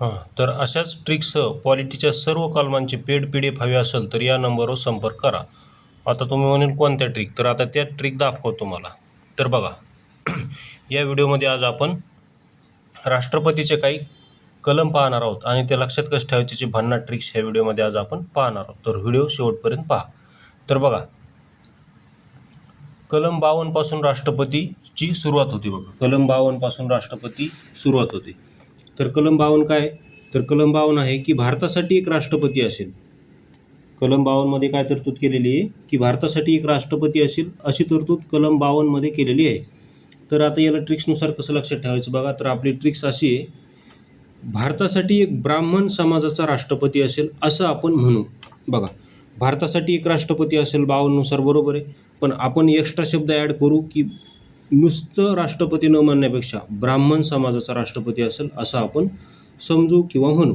हां तर अशाच ट्रिक्ससह क्वालिटीच्या सर्व कलमांची पेड पी डी एफ हवी असेल तर या नंबरवर संपर्क करा. आता तुम्ही म्हणेल कोणत्या ट्रिक तर आता त्या ट्रिक दाखवतो तुम्हाला. तर बघा या व्हिडिओमध्ये आज आपण राष्ट्रपतीचे काही कलम पाहणार आहोत आणि ते लक्षात कसं ठेवायचे जे भन्ना ट्रिक्स ह्या व्हिडिओमध्ये आज आपण पाहणार आहोत. तर व्हिडिओ शेवटपर्यंत पहा. तर बघा कलम बावनपासून राष्ट्रपतीची सुरुवात होती बघा. कलम बावनपासून राष्ट्रपती सुरुवात होते. तर कलम बावन्न काय? तर कलम बावन्न आहे की भारतासाठी एक राष्ट्रपती असेल. कलम बावन्नमध्ये काय तरतूद केलेली आहे? की भारतासाठी एक राष्ट्रपती असेल अशी तरतूद कलम बावन्नमध्ये केलेली आहे. तर आता याला ट्रिक्सनुसार कसं लक्षात ठेवायचं बघा? तर आपली ट्रिक्स अशी आहे भारतासाठी एक ब्राह्मण समाजाचा राष्ट्रपती असेल असं आपण म्हणू. बघा भारतासाठी एक राष्ट्रपती असेल बावन्ननुसार बरोबर आहे. पण आपण एक्स्ट्रा शब्द ॲड करू की नुसतं राष्ट्रपती न मानण्यापेक्षा ब्राह्मण समाजाचा राष्ट्रपती असेल असं आपण समजू किंवा म्हणू.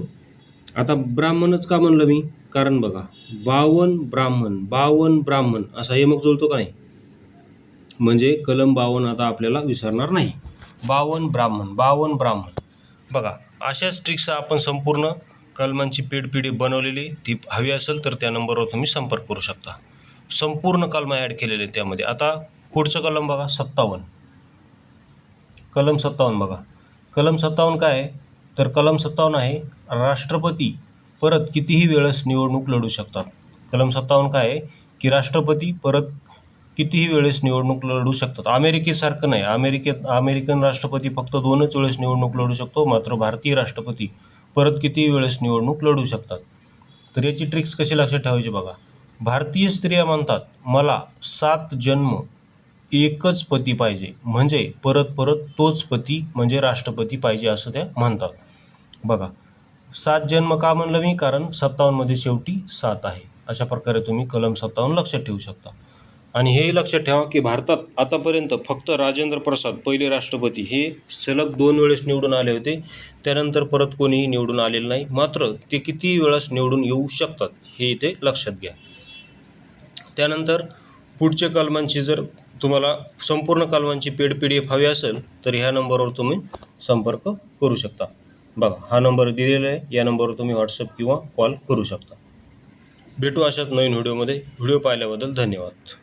आता ब्राह्मणच का म्हणलं मी? कारण बघा बावन ब्राह्मण बावन ब्राह्मण असा हे मग जुळतो का नाही? म्हणजे कलम बावन आता आपल्याला विसरणार नाही. बावन ब्राह्मण बावन ब्राह्मण. बघा अशाच ट्रिक्स आपण संपूर्ण कलमांची पेड बनवलेली ती हवी असेल तर त्या नंबरवर तुम्ही संपर्क करू शकता. संपूर्ण कलम ॲड केलेले त्यामध्ये. आता पुढचं कलम बघा सत्तावन्न. कलम सत्तावन्न बघा. कलम सत्तावन्न काय? तर कलम सत्तावन्न आहे राष्ट्रपती परत कितीही वेळेस निवडणूक लढू शकतात. कलम सत्तावन्न काय? आहे की राष्ट्रपती परत कितीही वेळेस निवडणूक लढू शकतात. अमेरिकेसारखं नाही. अमेरिकेत अमेरिकन राष्ट्रपती फक्त दोनच वेळेस निवडणूक लढू शकतो मात्र भारतीय राष्ट्रपती परत कितीही वेळेस निवडणूक लढू शकतात. तर याची ट्रिक्स कशी लक्षात ठेवायची बघा. भारतीय स्त्रिया म्हणतात मला सात जन्म एकच पती पाहिजे. म्हणजे परत परत तोच पती म्हणजे राष्ट्रपती पाहिजे असं त्या म्हणतात. बघा सात जन्म का म्हणलं मी? कारण सत्तावन्नमध्ये शेवटी सात आहे. अशा प्रकारे तुम्ही कलम सत्तावन्न लक्षात ठेवू शकता. आणि हेही लक्षात ठेवा की भारतात आतापर्यंत फक्त राजेंद्र प्रसाद पहिले राष्ट्रपती हे सलग दोन वेळेस निवडून आले होते. त्यानंतर परत कोणीही निवडून आलेलं नाही. मात्र ते किती वेळेस निवडून येऊ शकतात हे इथे लक्षात घ्या. त्यानंतर पुढच्या कलमांची जर तुम्हाला संपूर्ण कालवांची पेड पी डी एफ हवी असेल तर ह्या नंबरवर तुम्ही संपर्क करू शकता. बघा हा नंबर दिलेला आहे या नंबरवर तुम्ही व्हॉट्सअप किंवा कॉल करू शकता. भेटू अशात नवीन व्हिडिओमध्ये. व्हिडिओ पाहिल्याबद्दल धन्यवाद.